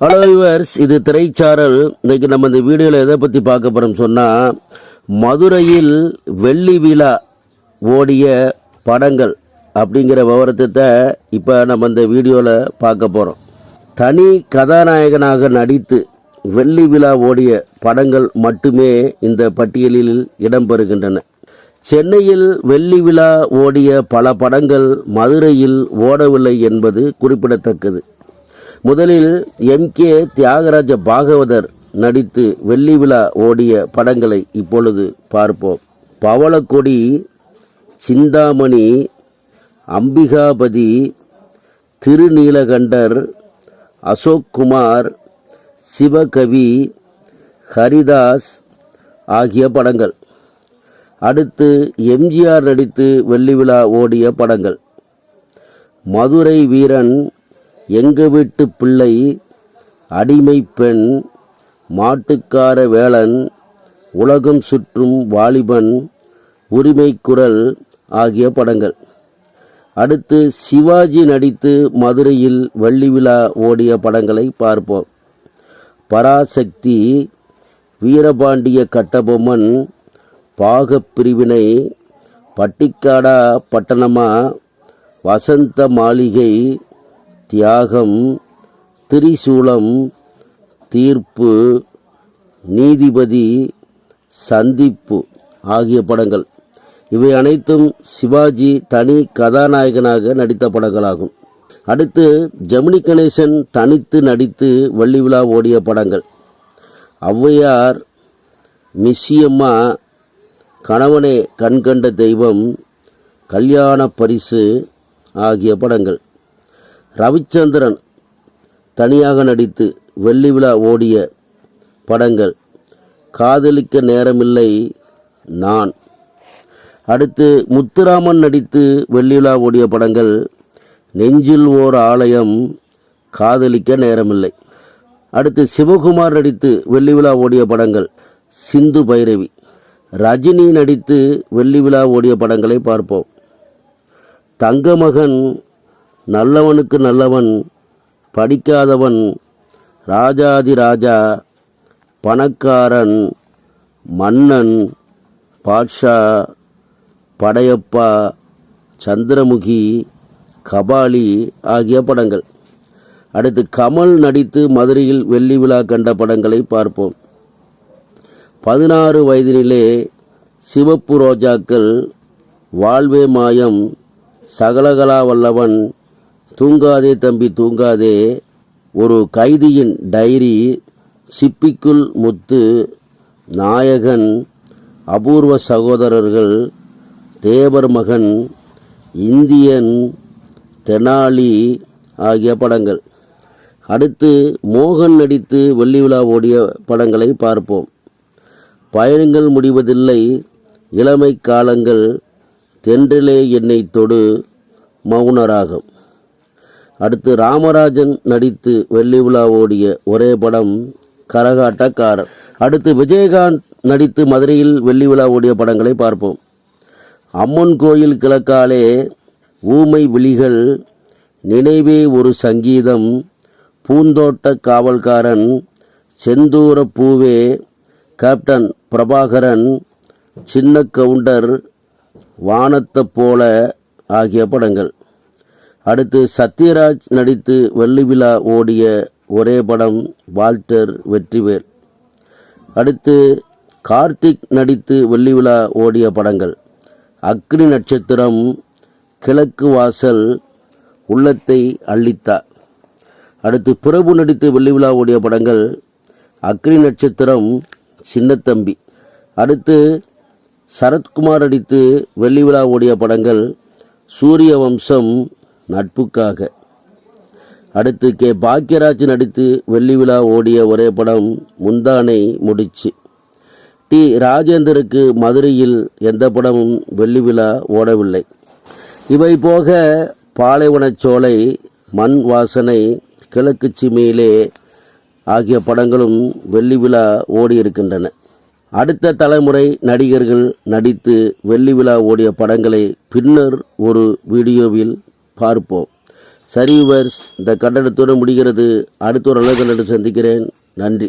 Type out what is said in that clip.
Hello yours இது திரைச்சாரல். இன்றைக்கு நம்ம இந்த வீடியோவில் எதை பற்றி பார்க்க போகிறோம் சொன்னால் மதுரையில் வெள்ளி விழா ஓடிய படங்கள் அப்படிங்கிற விவரத்தை இப்போ நம்ம இந்த வீடியோவில் பார்க்க போகிறோம் தனி கதாநாயகனாக நடித்து வெள்ளி விழா ஓடிய படங்கள் மட்டுமே இந்த பட்டியலில் இடம்பெறுகின்றன. சென்னையில் வெள்ளி விழா ஓடிய பல படங்கள் மதுரையில் ஓடவில்லை என்பது குறிப்பிடத்தக்கது. முதலில் எம் கே தியாகராஜ பாகவதர் நடித்து வெள்ளி விழா ஓடிய படங்களை இப்பொழுது பார்ப்போம். பவளக்கொடி சிந்தாமணி அம்பிகாபதி திருநீலகண்டர் அசோக் குமார் சிவகவி ஹரிதாஸ் ஆகிய படங்கள். அடுத்து எம்ஜிஆர் நடித்து வெள்ளி விழா ஓடிய படங்கள். மதுரை வீரன் எங்கள் வீட்டு பிள்ளை அடிமை பெண் மாட்டுக்கார வேளன் உலகம் சுற்றும் வாலிபன் உரிமை குரல் ஆகிய படங்கள். அடுத்து சிவாஜி நடித்து மதுரையில் வள்ளி விழா ஓடிய படங்களை பார்ப்போம். பராசக்தி வீரபாண்டிய கட்டபொம்மன் பாகப் பிரிவினை பட்டிக்காடா பட்டணமா வசந்த மாளிகை தியாகம் திரிசூலம் தீர்ப்பு நீதிபதி சந்திப்பு ஆகிய படங்கள். இவை அனைத்தும் சிவாஜி தனி கதாநாயகனாக நடித்த படங்களாகும். அடுத்து ஜெமினி கணேசன் தனித்து நடித்து வெள்ளி விழா ஓடிய படங்கள். ஔவையார் மிஸ்ஸியம்மா கணவனே கண்கண்ட தெய்வம் கல்யாண பரிசு ஆகிய படங்கள். ரவிச்சந்திரன் தனியாக நடித்து வெள்ளி விழா ஓடிய படங்கள். காதலிக்க நேரமில்லை நான். அடுத்து முத்துராமன் நடித்து வெள்ளி விழா ஓடிய படங்கள். நெஞ்சில் ஓர் ஆலயம் காதலிக்க நேரமில்லை. அடுத்து சிவகுமார் நடித்து வெள்ளி விழா ஓடிய படங்கள். சிந்து பைரவி. ரஜினி நடித்து வெள்ளி விழா ஓடிய படங்களை பார்ப்போம். தங்கமகன் நல்லவனுக்கு நல்லவன் படிக்காதவன் ராஜாதி ராஜா பணக்காரன் மன்னன் பாட்ஷா படையப்பா சந்திரமுகி கபாலி ஆகிய படங்கள். அடுத்து கமல் நடித்து மதுரையில் வெள்ளி விழா கண்ட படங்களை பார்ப்போம். பதினாறு வயதினிலே சிவப்பு ரோஜாக்கள் வாழ்வே மாயம் சகலகலா வல்லவன் தூங்காதே தம்பி தூங்காதே. ஒரு கைதியின் டைரி சிப்பிக்குள் முத்து நாயகன் அபூர்வ சகோதரர்கள் தேவர் மகன் இந்தியன் தெனாலி ஆகிய படங்கள். அடுத்து மோகன் நடித்து வெள்ளி விழா ஓடிய படங்களை பார்ப்போம். பயணங்கள் முடிவதில்லை. இளமை காலங்கள் தென்றிலே என்னை தொடு மௌனராகும். அடுத்து ராமராஜன் நடித்து வெள்ளி விழா ஓடிய ஒரே படம் கரகாட்டக்காரர். அடுத்து விஜயகாந்த் நடித்து மதுரையில் வெள்ளி விழா ஓடிய படங்களை பார்ப்போம். அம்மன் கோயில் கிழக்காலே ஊமை விழிகள் நினைவே ஒரு சங்கீதம் பூந்தோட்ட காவல்காரன் செந்தூர பூவே கேப்டன் பிரபாகரன் சின்ன கவுண்டர் வானத்தை போல ஆகிய படங்கள். அடுத்து சத்யராஜ் நடித்து வெள்ளி விழா ஓடிய ஒரே படம் வால்டர் வெற்றிவேல். அடுத்து கார்த்திக் நடித்து வெள்ளி விழா ஓடிய படங்கள். அக்னி நட்சத்திரம் கிழக்கு வாசல் உள்ளத்தை அள்ளித்தா அடுத்து பிரபு நடித்து வெள்ளி விழா ஓடிய படங்கள் அக்னி நட்சத்திரம் சின்னத்தம்பி. அடுத்து சரத்குமார் நடித்து வெள்ளி விழா ஓடிய படங்கள் சூரிய வம்சம் நட்புக்காக. அடுத்து கே. பாக்யராஜ் நடித்து வெள்ளி விழா ஓடிய ஒரே படம் முந்தானை முடிச்சு. டி. ராஜேந்தருக்கு மதுரையில் எந்த படமும் வெள்ளி விழா ஓடவில்லை. இவை போக பாலைவனச்சோலை மண் வாசனை கிழக்கு சிமையிலே ஆகிய படங்களும் வெள்ளி விழா ஓடியிருக்கின்றன. அடுத்த தலைமுறை நடிகர்கள் நடித்து வெள்ளி விழா ஓடிய படங்களை பின்னர் ஒரு வீடியோவில் பார்ப்போம். சரி விவர்ஸ் இந்த கண்டனத்தோடு முடிகிறது. அடுத்த ஒரு நல்ல கண்டனம் சந்திக்கிறேன். நன்றி.